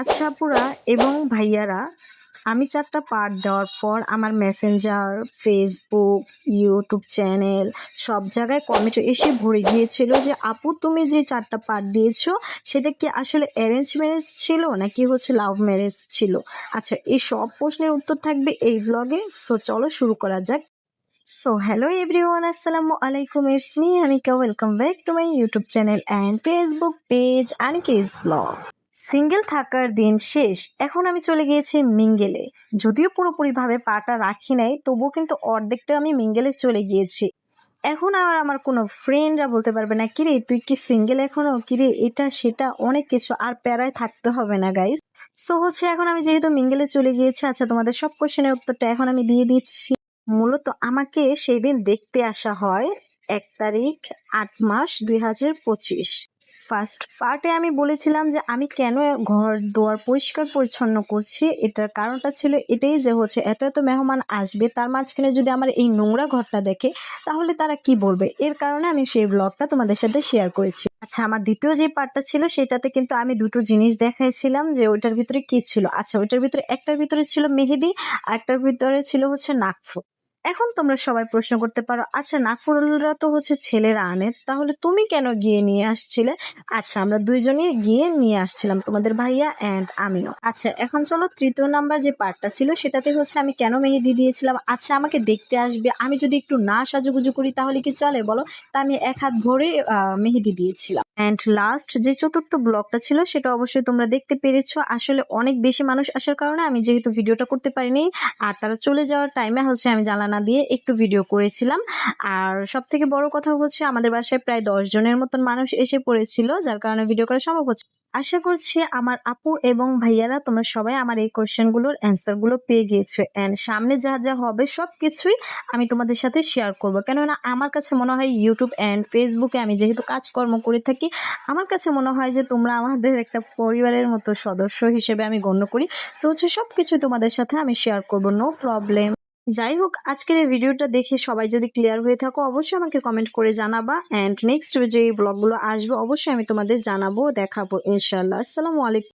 আচ্ছা আপুরা এবং ভাইয়ারা, আমি চারটা পার্ট দেওয়ার পর আমার মেসেঞ্জার ফেসবুক ইউটিউব চ্যানেল সব জায়গায় কমেন্ট এসে ভরে গিয়েছিল যে, আপু, তুমি যে চারটা পার্ট দিয়েছ, সেটা কি আসলে অ্যারেঞ্জ ম্যারেজ ছিল নাকি হচ্ছে লাভ ম্যারেজ ছিল? আচ্ছা এই সব প্রশ্নের উত্তর থাকবে এই ব্লগে সো চলো শুরু করা যাক। সো হ্যালো এভরিওয়ান আসসালামু আলাইকুম it's Anika welcome back to my YouTube channel and Facebook page Anika's blog single থাকার দিন শেষ। এখন আমি চলে গিয়েছি মিঙ্গেলে। যদিও পুরোপুরিভাবে পাটা রাখি নাই, তবুও কিন্তু অর্ধেকটা আমি মিঙ্গেলে চলে গিয়েছি। এখন আর আমার কোনো ফ্রেন্ডরা বলতে পারবে না, কিরে, তুই কি সিঙ্গেল এখনও কিরে, এটা, সেটা, অনেক কিছু, আর প্যারায় থাকতে হবে না গাইস সো হচ্ছে এখন আমি যেহেতু মিঙ্গেলে চলে গিয়েছি আচ্ছা তোমাদের সব কোশ্চেনের উত্তরটা এখন আমি দিয়ে দিচ্ছি। মূলত আমাকে সেই দিন দেখতে আসা হয় এক তারিখ, আট মাস, দুই হাজার পঁচিশ। ফার্স্ট পার্টে আমি বলেছিলাম যে আমি কেন ঘর দুয়ার পরিষ্কার পরিচ্ছন্ন করছি, এটার কারণটা ছিল এটাই যে হচ্ছে এত এত মেহমান আসবে, তার মাঝখানে যদি আমার এই নোংরা ঘরটা দেখে, তাহলে তারা কি বলবে? এর কারণে আমি সেই ব্লগটা তোমাদের সাথে শেয়ার করেছি। আচ্ছা আমার দ্বিতীয় যে পার্টটা ছিল, সেটাতে কিন্তু আমি দুটো জিনিস দেখাইছিলাম যে ওইটার ভিতরে কি ছিল। আচ্ছা ওইটার ভিতরে একটার ভিতরে ছিল মেহেদি, আর একটার ভিতরে ছিল হচ্ছে নাকফুল এখন তোমরা সবাই প্রশ্ন করতে পারো আচ্ছা নাকফুলরা তো হচ্ছে ছেলেরা আনে, তাহলে তুমি কেন গিয়ে নিয়ে আসছিলে? আচ্ছা আমরা দুইজনই গিয়ে নিয়ে আসছিলাম, তোমাদের ভাইয়া অ্যান্ড আমিও। আচ্ছা এখন চলো তৃতীয় নাম্বার যে পার্টটা ছিল, সেটাতে হচ্ছে আমি কেন মেহেদি দিয়েছিলাম? আচ্ছা আমাকে দেখতে আসবে, আমি যদি একটু না সাজুগুজু করি তাহলে কি চলে বলো? তা আমি এক হাত ভরে মেহেদি দিয়েছিলাম। অ্যান্ড লাস্ট যে চতুর্থ ব্লগটা ছিল, সেটা অবশ্যই তোমরা দেখতে পেরেছ। আসলে অনেক বেশি মানুষ আসার কারণে আমি যেহেতু ভিডিওটা করতে পারিনি, আর তারা চলে যাওয়ার টাইমে হচ্ছে আমি জানানা দিয়ে একটু ভিডিও করেছিলাম। আর সব থেকে বড় কথা হচ্ছে আমাদের বাসায় প্রায় দশ জনের মতন মানুষ এসে পড়েছিল, যার কারণে ভিডিও করা সম্ভব হচ্ছে আশা করছি আমার আপু এবং ভাইয়ারা তোমরা সবাই আমার এই কোশ্চেনগুলোর অ্যান্সারগুলো পেয়ে গিয়েছো। অ্যান্ড সামনে যা যা হবে সব কিছুই আমি তোমাদের সাথে শেয়ার করব। কেননা আমার কাছে মনে হয় ইউটিউব অ্যান্ড ফেসবুকে আমি যেহেতু কাজকর্ম করে থাকি, আমার কাছে মনে হয় যে তোমরা আমাদের একটা পরিবারের মতো সদস্য হিসেবে আমি গণ্য করি। সো হচ্ছে সব কিছু তোমাদের সাথে আমি শেয়ার করব নো প্রবলেম যাই হোক, আজকের এই ভিডিওটা দেখে সবাই যদি ক্লিয়ার হয়ে থাকো, অবশ্যই আমাকে কমেন্ট করে জানাবা। অ্যান্ড নেক্সট যে ব্লগগুলো আসবে, অবশ্যই আমি তোমাদের জানাব, দেখাবো ইনশাল্লাহ আসসালামু আলাইকুম।